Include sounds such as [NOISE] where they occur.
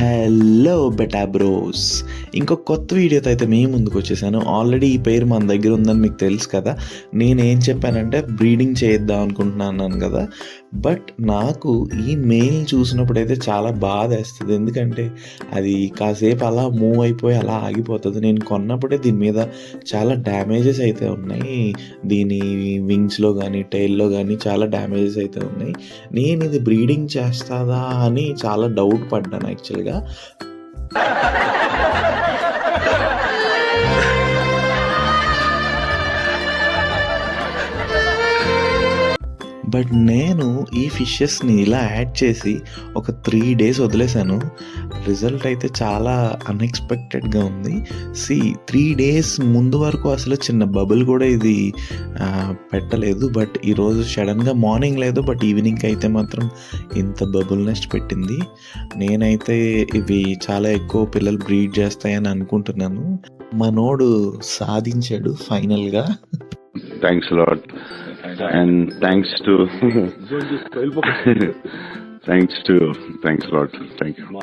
Hello beta bros ఇంకో కొత్త వీడియోతో అయితే మీ ముందుకు వచ్చేసాను. ఆల్రెడీ ఈ పేరు మన దగ్గర ఉందని మీకు తెలుసు కదా. నేనేం చెప్పానంటే బ్రీడింగ్ చేద్దాం అనుకుంటున్నాను కదా. బట్ నాకు ఈ మెయిల్ చూసినప్పుడు అయితే చాలా బాధ వేస్తుంది. ఎందుకంటే అది కాసేపు అలా మూవ్ అయిపోయి అలా ఆగిపోతుంది. నేను కొన్నప్పుడే దీని మీద చాలా డ్యామేజెస్ అయితే ఉన్నాయి. దీని వింగ్స్లో కానీ టైల్లో కానీ చాలా డ్యామేజెస్ అయితే ఉన్నాయి. నేను ఇది బ్రీడింగ్ చేస్తుందా అని చాలా డౌట్ పడ్డాను యాక్చువల్గా బట్ నేను ఈ ఫిషెస్ని ఇలా యాడ్ చేసి ఒక త్రీ డేస్ వదిలేశాను. రిజల్ట్ అయితే చాలా అన్ఎక్స్పెక్టెడ్గా ఉంది సి త్రీ డేస్ ముందు వరకు అసలు చిన్న బబుల్ కూడా ఇది పెట్టలేదు బట్ ఈరోజు సడన్గా మార్నింగ్ లేదు బట్ ఈవినింగ్ అయితే మాత్రం ఇంత బబుల్ నెస్ట్ పెట్టింది నేనైతే ఇవి చాలా ఎక్కువ పిల్లలు బ్రీడ్ చేస్తాయని అనుకుంటున్నాను మనోడు సాధించాడు ఫైనల్గా lot. And thanks to [LAUGHS] thanks to thanks a lot. Thank you.